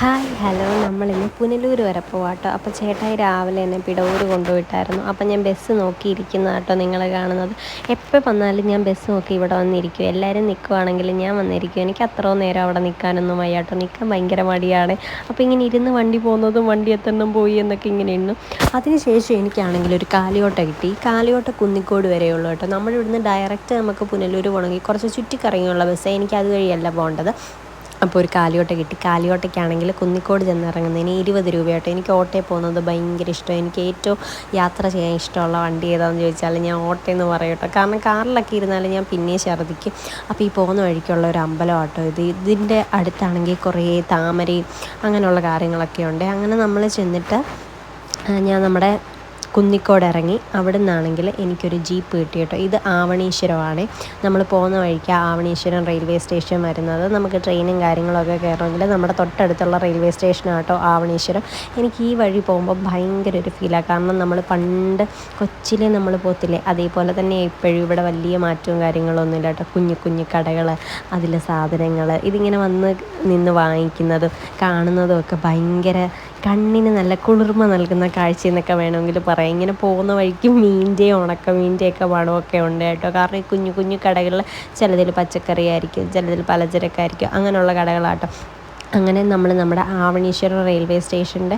Hi hello. നമ്മളിന്ന് പുനലൂർ വരെ പോവാട്ടോ അപ്പോൾ ചേട്ടായി രാവിലെ എന്നെ പിടവൂർ കൊണ്ടുപോയിട്ടായിരുന്നു. അപ്പോൾ ഞാൻ ബസ് നോക്കിയിരിക്കുന്ന കേട്ടോ നിങ്ങൾ കാണുന്നത്. എപ്പോൾ വന്നാലും ഞാൻ ബസ് നോക്കി ഇവിടെ വന്നിരിക്കും. എല്ലാവരും നിൽക്കുവാണെങ്കിൽ ഞാൻ വന്നിരിക്കും. എനിക്ക് അത്രയോ നേരം അവിടെ നിൽക്കാനൊന്നും വയ്യാട്ടോ നിൽക്കാൻ ഭയങ്കര മടിയാണ്. അപ്പോൾ ഇങ്ങനെ ഇരുന്ന് വണ്ടി പോകുന്നതും വണ്ടി എത്തണം പോയി എന്നൊക്കെ ഇങ്ങനെ ഇന്നു അതിനുശേഷം എനിക്കാണെങ്കിൽ ഒരു കാലിയോട്ട കിട്ടി. കാലിയോട്ട കുന്നിക്കോട് വരെയുള്ളൂ കേട്ടോ നമ്മളിവിടുന്ന് ഡയറക്റ്റ് നമുക്ക് പുനലൂർ പോകണമെങ്കിൽ കുറച്ച് ചുറ്റിക്കറങ്ങിയുള്ള ബസ്സേ എനിക്ക് അതുവഴിയല്ല പോകേണ്ടത്. അപ്പോൾ ഒരു കാലിയോട്ട കിട്ടി. കാലിയോട്ടയ്ക്കാണെങ്കിൽ കുന്നിക്കോട് ചെന്ന് ഇറങ്ങുന്നതിന് ഇരുപത് രൂപയാട്ടോ. എനിക്ക് ഓട്ടോയിൽ പോകുന്നത് ഭയങ്കര ഇഷ്ടമാണ് എനിക്ക് ഏറ്റവും യാത്ര ചെയ്യാൻ ഇഷ്ടമുള്ള വണ്ടി ഏതാണെന്ന് ചോദിച്ചാൽ ഞാൻ ഓട്ടോ എന്ന് പറയട്ടോ കാരണം കാറിലൊക്കെ ഇരുന്നാലും ഞാൻ പിന്നെ ഛർദ്ദിക്കും. അപ്പോൾ ഈ പോകുന്ന വഴിക്കുള്ള ഒരു അമ്പലം ആട്ടോ ഇത്. ഇതിന്റെ അടുത്താണെങ്കിൽ കുറേ താമരയും അങ്ങനെയുള്ള കാര്യങ്ങളൊക്കെ ഉണ്ട്. അങ്ങനെ നമ്മൾ ചെന്നിട്ട് ഞാൻ നമ്മുടെ കുന്നിക്കോട് ഇറങ്ങി അവിടെ നിന്നാണെങ്കിൽ എനിക്കൊരു ജീപ്പ് കിട്ടി കേട്ടോ ഇത് ആവണീശ്വരമാണ്. നമ്മൾ പോകുന്ന വഴിക്ക് ആവണീശ്വരം റെയിൽവേ സ്റ്റേഷൻ വരുന്നത്. നമുക്ക് ട്രെയിനും കാര്യങ്ങളൊക്കെ കയറണമെങ്കിൽ നമ്മുടെ തൊട്ടടുത്തുള്ള റെയിൽവേ സ്റ്റേഷനാട്ടോ ആവണീശ്വരം. എനിക്ക് ഈ വഴി പോകുമ്പോൾ ഭയങ്കര ഒരു ഫീലാണ് കാരണം നമ്മൾ പണ്ട് കൊച്ചിലെ നമ്മൾ പോത്തില്ലേ അതേപോലെ തന്നെ ഇപ്പോഴും ഇവിടെ വലിയ മാറ്റവും കാര്യങ്ങളൊന്നുമില്ല കേട്ടോ. കുഞ്ഞു കുഞ്ഞു കടകൾ അതിലെ സാധനങ്ങൾ ഇതിങ്ങനെ വന്ന് നിന്ന് വാങ്ങിക്കുന്നതും കാണുന്നതും ഒക്കെ ഭയങ്കര കണ്ണിന് നല്ല കുളിർമ നൽകുന്ന കാഴ്ച എന്നൊക്കെ വേണമെങ്കിൽ പറയാം. ഇങ്ങനെ പോകുന്ന വഴിക്ക് മീന്റെയും ഉണക്ക മീന്റെയൊക്കെ മണമൊക്കെ ഉണ്ട് കേട്ടോ. കാരണം ഈ കുഞ്ഞു കുഞ്ഞു കടകളിൽ ചിലതിൽ പച്ചക്കറി ആയിരിക്കും ചിലതിൽ പലചരക്കായിരിക്കും അങ്ങനെയുള്ള കടകളാട്ടോ. അങ്ങനെ നമ്മൾ നമ്മുടെ ആവണീശ്വരം റെയിൽവേ സ്റ്റേഷന്റെ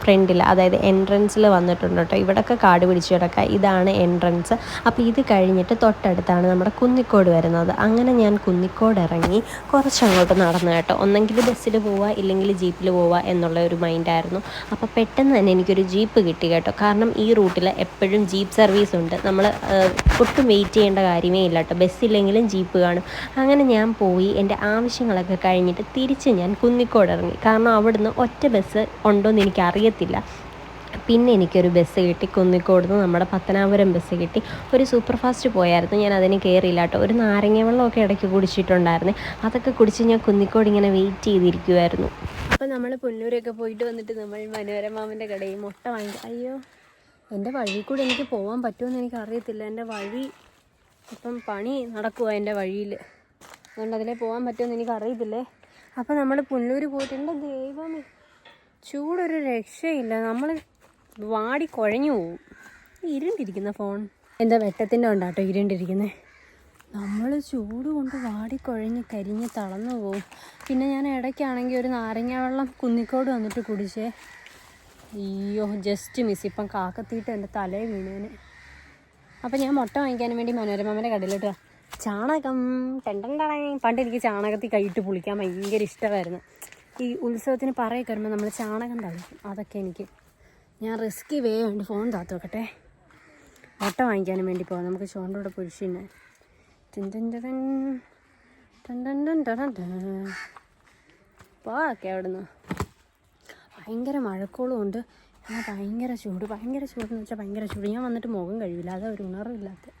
ഫ്രണ്ടിൽ അതായത് എൻട്രൻസിൽ വന്നിട്ടുണ്ട് കേട്ടോ. ഇവിടെയൊക്കെ കാട് പിടിച്ച് കിടക്കുക ഇതാണ് എൻട്രൻസ്. അപ്പോൾ ഇത് കഴിഞ്ഞിട്ട് തൊട്ടടുത്താണ് നമ്മുടെ കുന്നിക്കോട് വരുന്നത്. അങ്ങനെ ഞാൻ കുന്നിക്കോട് ഇറങ്ങി കുറച്ചങ്ങോട്ട് നടന്നു കേട്ടോ. ഒന്നെങ്കിൽ ബസ്സിൽ പോവുക ഇല്ലെങ്കിൽ ജീപ്പിൽ പോവുക എന്നുള്ള ഒരു മൈൻഡായിരുന്നു അപ്പോൾ പെട്ടെന്ന് തന്നെ എനിക്കൊരു ജീപ്പ് കിട്ടി കേട്ടോ. കാരണം ഈ റൂട്ടിൽ എപ്പോഴും ജീപ്പ് സർവീസ് ഉണ്ട്. നമ്മൾ ഒട്ടും വെയിറ്റ് ചെയ്യേണ്ട കാര്യമേ ഇല്ല കേട്ടോ. ബസ്സില്ലെങ്കിലും ജീപ്പ് കാണും. അങ്ങനെ ഞാൻ പോയി എന്റെ ആവശ്യങ്ങളൊക്കെ കഴിഞ്ഞിട്ട് തിരിച്ച് ഞാൻ കുന്നിക്കോട് ഇറങ്ങി കാരണം അവിടുന്ന് ഒറ്റ ബസ് ഉണ്ടോയെന്ന് എനിക്ക് അറിയത്തില്ല പിന്നെ എനിക്കൊരു ബസ് കിട്ടി. കുന്നിക്കോട് നിന്ന് നമ്മുടെ പത്തനാപുരം ബസ് കിട്ടി. ഒരു സൂപ്പർ ഫാസ്റ്റ് പോയായിരുന്നു. ഞാൻ അതിന് കയറിയില്ല കേട്ടോ. ഒരു നാരങ്ങ വെള്ളമൊക്കെ ഇടയ്ക്ക് കുടിച്ചിട്ടുണ്ടായിരുന്നു. അതൊക്കെ കുടിച്ച് ഞാൻ കുന്നിക്കോട് ഇങ്ങനെ വെയിറ്റ് ചെയ്തിരിക്കുമായിരുന്നു അപ്പോൾ നമ്മൾ പുല്ലൂരൊക്കെ പോയിട്ട് വന്നിട്ട് നമ്മൾ മനോരമാമന്റെ കടയിൽ മുട്ട വാങ്ങി. അയ്യോ എന്റെ വഴി കൂടെ എനിക്ക് പോകാൻ പറ്റുമെന്ന് എനിക്ക് അറിയത്തില്ല എന്റെ വഴി ഇപ്പം പണി നടക്കുവാണ് എന്റെ വഴിയിൽ അതുകൊണ്ട് അതിലേ പോകാൻ പറ്റുമെന്ന് എനിക്ക് അറിയത്തില്ലേ അപ്പോൾ നമ്മൾ പുല്ലൂർ പോയിട്ട് എന്റെ ദൈവമേ ചൂടൊരു രക്ഷയില്ല. നമ്മൾ വാടി കുഴഞ്ഞു പോവും. ഇരുണ്ടിരിക്കുന്ന ഫോൺ എന്താ വെട്ടത്തിന്റെ ഉണ്ടാട്ടോ ഇരുണ്ടിരിക്കുന്നത് നമ്മൾ ചൂട് കൊണ്ട് വാടി വാടിക്കുഴഞ്ഞ് കരിഞ്ഞ് തളർന്നു പോവും. പിന്നെ ഞാൻ ഇടയ്ക്കാണെങ്കിൽ ഒരു നാരങ്ങ വെള്ളം കുന്നിക്കോട് വന്നിട്ട് കുടിച്ചേ. അയ്യോ ജസ്റ്റ് മിസ് ഇപ്പം കാക്കത്തിയിട്ട് എന്റെ തലേ വീണേന്. അപ്പം ഞാൻ മുട്ട വാങ്ങിക്കാൻ വേണ്ടി മനോരമമ്മയുടെ കടയിലിട്ട് ചാണകം. ടെണ്ടൻ പണ്ട് എനിക്ക് ചാണകത്തിൽ കൈയിട്ട് പുളിക്കാൻ ഭയങ്കര ഇഷ്ടമായിരുന്നു. ഈ ഉത്സവത്തിന് പറയൊക്കെ വരുമ്പോൾ നമ്മൾ ചാണകം തളിക്കും. അതൊക്കെ എനിക്ക് ഞാൻ റിസ്ക് വേ വേണ്ടി ഫോൺ താത്തു വെക്കട്ടെ. മുട്ട വാങ്ങിക്കാനും വേണ്ടി പോകാം നമുക്ക് ചോണ്ടോടെ പൊരിച്ചിന്നെ പോക്കെ അവിടുന്ന്. ഭയങ്കര മഴക്കോളും ഉണ്ട്. ഭയങ്കര ചൂട്. ഭയങ്കര ചൂടെന്ന് വെച്ചാൽ ഭയങ്കര ചൂട്. ഞാൻ വന്നിട്ട് മുഖം കഴിയില്ല അതൊരു ഉണർവില്ലാത്ത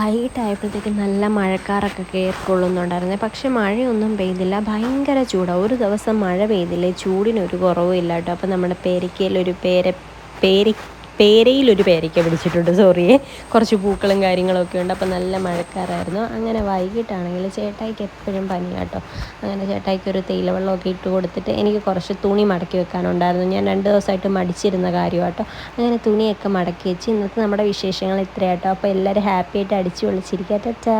വൈകിട്ടായപ്പോഴത്തേക്ക് നല്ല മഴക്കാറൊക്കെ കയറിക്കൊള്ളുന്നുണ്ടായിരുന്നു. പക്ഷെ മഴയൊന്നും പെയ്തില്ല. ഭയങ്കര ചൂടാണ് ഒരു ദിവസം മഴ പെയ്തില്ലേ. ചൂടിനൊരു കുറവും ഇല്ല കേട്ടോ അപ്പോൾ നമ്മുടെ പേരയ്ക്കയിലൊരു പേര പേരി പേരയിലൊരു പേരയ്ക്ക പിടിച്ചിട്ടുണ്ട് സോറി കുറച്ച് പൂക്കളും കാര്യങ്ങളൊക്കെ ഉണ്ട്. അപ്പോൾ നല്ല മഴക്കാരായിരുന്നു അങ്ങനെ വൈകിട്ടാണെങ്കിൽ ചേട്ടായിക്ക് എപ്പോഴും പനിയാട്ടോ അങ്ങനെ ചേട്ടായിക്ക് ഒരു തേയിലവെള്ളമൊക്കെ ഇട്ട് കൊടുത്തിട്ട് എനിക്ക് കുറച്ച് തുണി മടക്കി വെക്കാനുണ്ടായിരുന്നു. ഞാൻ രണ്ട് ദിവസമായിട്ട് മടിച്ചിരുന്ന കാര്യമാട്ടോ അങ്ങനെ തുണിയൊക്കെ മടക്കി വെച്ച് ഇന്നത്തെ നമ്മുടെ വിശേഷങ്ങൾ ഇത്രയാട്ടോ അപ്പോൾ എല്ലാവരും ഹാപ്പിയായിട്ട് അടിച്ചു വിളിച്ചിരിക്കാം ടാ